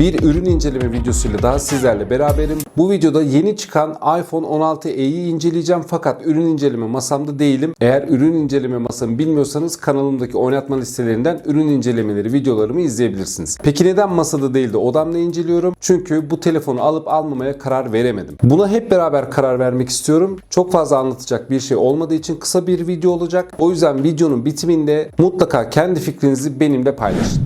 Bir ürün inceleme videosuyla daha sizlerle beraberim. Bu videoda yeni çıkan iPhone 16e'yi inceleyeceğim fakat ürün inceleme masamda değilim. Eğer ürün inceleme masamı bilmiyorsanız kanalımdaki oynatma listelerinden ürün incelemeleri videolarımı izleyebilirsiniz. Peki neden masada değil de odamda inceliyorum? Çünkü bu telefonu alıp almamaya karar veremedim. Buna hep beraber karar vermek istiyorum. Çok fazla anlatacak bir şey olmadığı için kısa bir video olacak. O yüzden videonun bitiminde mutlaka kendi fikrinizi benimle paylaşın.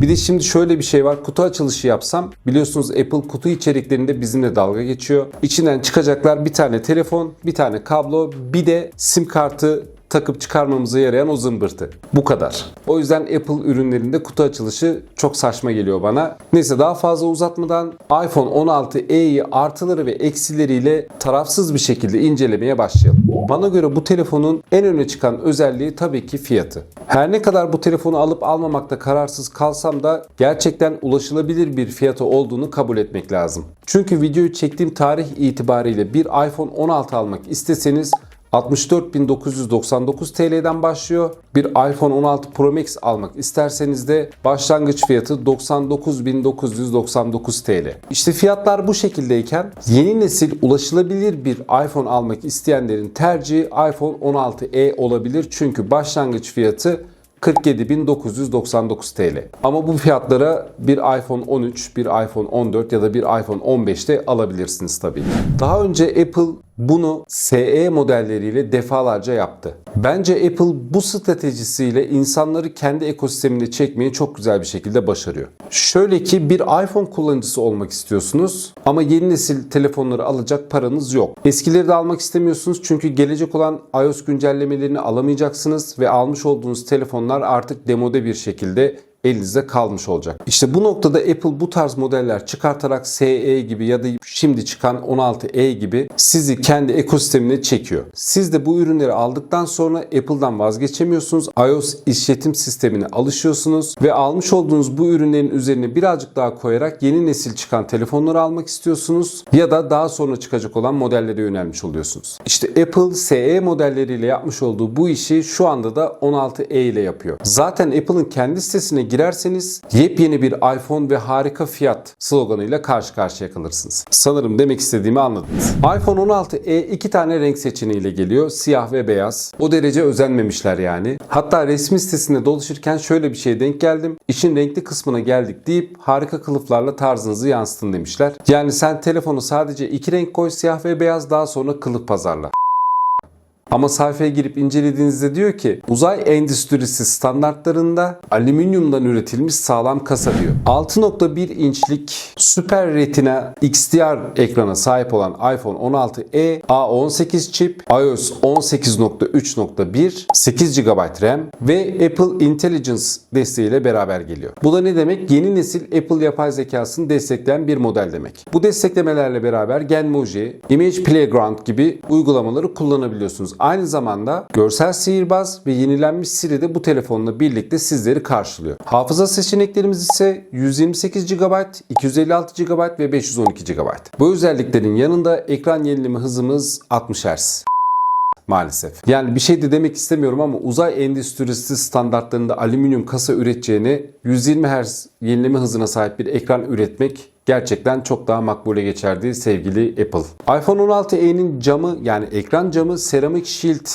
Bir de şimdi şöyle bir şey var. Kutu açılışı yapsam biliyorsunuz Apple kutu içeriklerinde bizimle dalga geçiyor. İçinden çıkacaklar bir tane telefon, bir tane kablo, bir de sim kartı takıp çıkarmamıza yarayan o zımbırtı. Bu kadar. O yüzden Apple ürünlerinde kutu açılışı çok saçma geliyor bana. Neyse daha fazla uzatmadan iPhone 16e'yi artıları ve eksileriyle tarafsız bir şekilde incelemeye başlayalım. Bana göre bu telefonun en öne çıkan özelliği tabii ki fiyatı. Her ne kadar bu telefonu alıp almamakta kararsız kalsam da gerçekten ulaşılabilir bir fiyatı olduğunu kabul etmek lazım. Çünkü videoyu çektiğim tarih itibariyle bir iPhone 16 almak isteseniz 64.999 TL'den başlıyor. Bir iPhone 16 Pro Max almak isterseniz de başlangıç fiyatı 99.999 TL. İşte fiyatlar bu şekildeyken yeni nesil ulaşılabilir bir iPhone almak isteyenlerin tercihi iPhone 16e olabilir. Çünkü başlangıç fiyatı 47.999 TL. Ama bu fiyatlara bir iPhone 13, bir iPhone 14 ya da bir iPhone 15'te alabilirsiniz tabii. Daha önce Apple bunu SE modelleriyle defalarca yaptı. Bence Apple bu stratejisiyle insanları kendi ekosistemine çekmeyi çok güzel bir şekilde başarıyor. Şöyle ki bir iPhone kullanıcısı olmak istiyorsunuz ama yeni nesil telefonları alacak paranız yok. Eskileri de almak istemiyorsunuz çünkü gelecek olan iOS güncellemelerini alamayacaksınız ve almış olduğunuz telefonlar artık demode bir şekilde elinizde kalmış olacak. İşte bu noktada Apple bu tarz modeller çıkartarak SE gibi ya da şimdi çıkan 16e gibi sizi kendi ekosistemine çekiyor. Siz de bu ürünleri aldıktan sonra Apple'dan vazgeçemiyorsunuz. iOS işletim sistemine alışıyorsunuz ve almış olduğunuz bu ürünlerin üzerine birazcık daha koyarak yeni nesil çıkan telefonları almak istiyorsunuz ya da daha sonra çıkacak olan modellere yönelmiş oluyorsunuz. İşte Apple SE modelleriyle yapmış olduğu bu işi şu anda da 16e ile yapıyor. Zaten Apple'ın kendi sitesine girerseniz yepyeni bir iPhone ve harika fiyat sloganıyla karşı karşıya kalırsınız. Sanırım demek istediğimi anladınız. iPhone 16e iki tane renk seçeneğiyle geliyor. Siyah ve beyaz. O derece özenmemişler yani. Hatta resmi sitesinde dolaşırken şöyle bir şeye denk geldim. İşin renkli kısmına geldik deyip harika kılıflarla tarzınızı yansıtın demişler. Yani sen telefonu sadece iki renk koy siyah ve beyaz daha sonra kılıf pazarla. Ama sayfaya girip incelediğinizde diyor ki uzay endüstrisi standartlarında alüminyumdan üretilmiş sağlam kasa diyor. 6.1 inçlik Super Retina XDR ekrana sahip olan iPhone 16e A18 çip, iOS 18.3.1, 8 GB RAM ve Apple Intelligence desteğiyle beraber geliyor. Bu da ne demek? Yeni nesil Apple yapay zekasını destekleyen bir model demek. Bu desteklemelerle beraber Genmoji, Image Playground gibi uygulamaları kullanabiliyorsunuz. Aynı zamanda görsel sihirbaz ve yenilenmiş Siri de bu telefonla birlikte sizleri karşılıyor. Hafıza seçeneklerimiz ise 128 GB, 256 GB ve 512 GB. Bu özelliklerin yanında ekran yenileme hızımız 60 Hz maalesef. Yani bir şey de demek istemiyorum ama uzay endüstrisi standartlarında alüminyum kasa üreteceğini 120 Hz yenileme hızına sahip bir ekran üretmek gerçekten çok daha makbule geçerdi sevgili Apple. iPhone 16e'nin camı yani ekran camı Ceramic Shield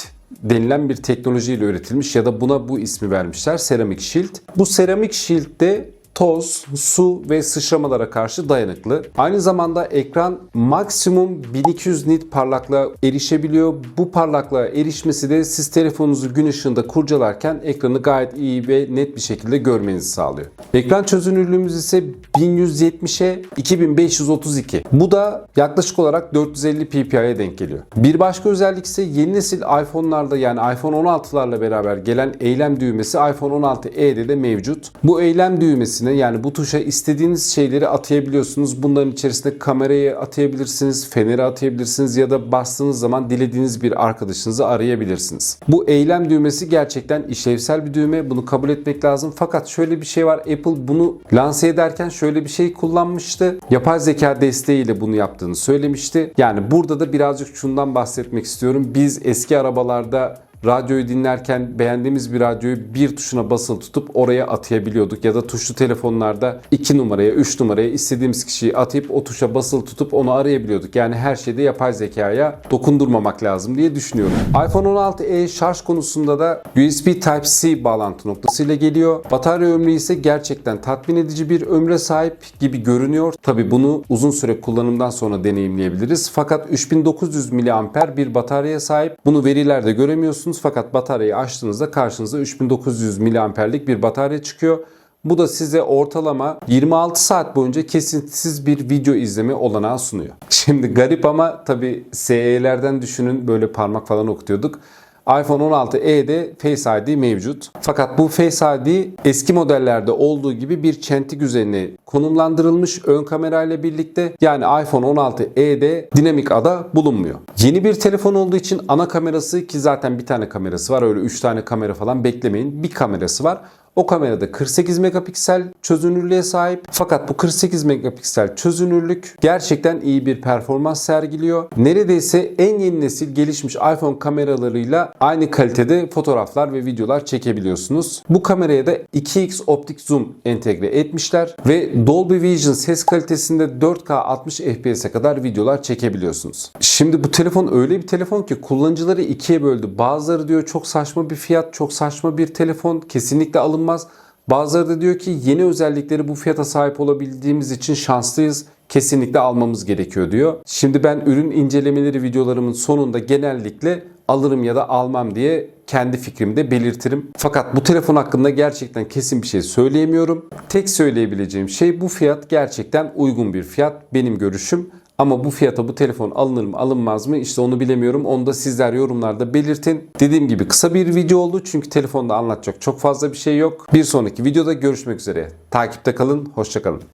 denilen bir teknolojiyle üretilmiş ya da buna bu ismi vermişler Ceramic Shield. Bu Ceramic Shield de toz, su ve sıçramalara karşı dayanıklı. Aynı zamanda ekran maksimum 1200 nit parlaklığa erişebiliyor. Bu parlaklığa erişmesi de siz telefonunuzu gün ışığında kurcalarken ekranı gayet iyi ve net bir şekilde görmenizi sağlıyor. Ekran çözünürlüğümüz ise 1170'e 2532. Bu da yaklaşık olarak 450 ppi'ye denk geliyor. Bir başka özellik ise yeni nesil iPhone'larda yani iPhone 16'larla beraber gelen eylem düğmesi iPhone 16e'de de mevcut. Bu eylem düğmesine yani bu tuşa istediğiniz şeyleri atayabiliyorsunuz. Bunların içerisinde kamerayı atayabilirsiniz, feneri atayabilirsiniz ya da bastığınız zaman dilediğiniz bir arkadaşınızı arayabilirsiniz. Bu eylem düğmesi gerçekten işlevsel bir düğme. Bunu kabul etmek lazım. Fakat şöyle bir şey var. Apple bunu lanse ederken şöyle bir şey kullanmıştı. Yapay zeka desteğiyle bunu yaptığını söylemişti. Yani burada da birazcık şundan bahsetmek istiyorum. Biz eski arabalarda radyoyu dinlerken beğendiğimiz bir radyoyu bir tuşuna basılı tutup oraya atayabiliyorduk. Ya da tuşlu telefonlarda 2 numaraya, 3 numaraya istediğimiz kişiyi atayıp o tuşa basılı tutup onu arayabiliyorduk. Yani her şeyde yapay zekaya dokundurmamak lazım diye düşünüyorum. iPhone 16e şarj konusunda da USB Type-C bağlantı noktasıyla geliyor. Batarya ömrü ise gerçekten tatmin edici bir ömre sahip gibi görünüyor. Tabi bunu uzun süre kullanımdan sonra deneyimleyebiliriz. Fakat 3900 mAh bir bataryaya sahip. Bunu verilerde göremiyorsunuz fakat bataryayı açtığınızda karşınıza 3900 mAh'lik bir batarya çıkıyor. Bu da size ortalama 26 saat boyunca kesintisiz bir video izleme olanağı sunuyor. Şimdi garip ama tabi SE'lerden düşünün böyle parmak falan okutuyorduk iPhone 16e'de Face ID mevcut. Fakat bu Face ID eski modellerde olduğu gibi bir çentik üzerine konumlandırılmış ön kamerayla birlikte. Yani iPhone 16e'de dinamik ada bulunmuyor. Yeni bir telefon olduğu için ana kamerası ki zaten bir tane kamerası var. Öyle 3 tane kamera falan beklemeyin. Bir kamerası var. O kamerada 48 megapiksel çözünürlüğe sahip. Fakat bu 48 megapiksel çözünürlük gerçekten iyi bir performans sergiliyor. Neredeyse en yeni nesil gelişmiş iPhone kameralarıyla aynı kalitede fotoğraflar ve videolar çekebiliyorsunuz. Bu kameraya da 2x optik zoom entegre etmişler ve Dolby Vision ses kalitesinde 4K 60 FPS'e kadar videolar çekebiliyorsunuz. Şimdi bu telefon öyle bir telefon ki kullanıcıları ikiye böldü. Bazıları diyor çok saçma bir fiyat, çok saçma bir telefon, kesinlikle alınmaz. Bazıları da diyor ki yeni özellikleri bu fiyata sahip olabildiğimiz için şanslıyız. Kesinlikle almamız gerekiyor diyor. Şimdi ben ürün incelemeleri videolarımın sonunda genellikle alırım ya da almam diye kendi fikrimi de belirtirim. Fakat bu telefon hakkında gerçekten kesin bir şey söyleyemiyorum. Tek söyleyebileceğim şey bu fiyat gerçekten uygun bir fiyat benim görüşüm. Ama bu fiyata bu telefon alınır mı alınmaz mı işte onu bilemiyorum. Onu da sizler yorumlarda belirtin. Dediğim gibi kısa bir video oldu çünkü telefonda anlatacak çok fazla bir şey yok. Bir sonraki videoda görüşmek üzere. Takipte kalın, hoşçakalın.